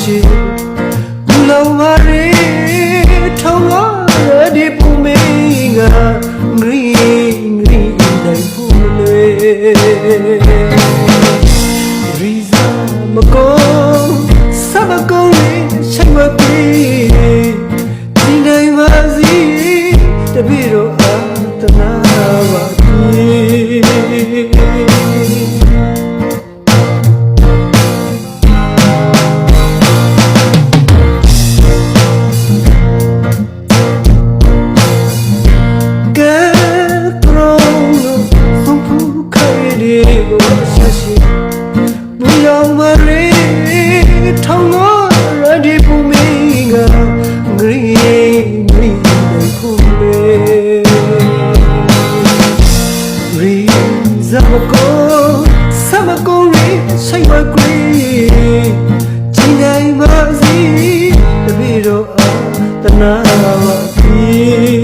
ရှိဘူလောမရေထောင်းလာဒီပူမင်းကငရီငရီတိုင်းပူလေရီဇာမကောစမကောလေးချိုင်မပြေဒီနိုင်ပါစီတပည့်တော်အာတနာပါပြေ re zamako samako re sai ma kre ji nai ma si tabi ro a tana wa pi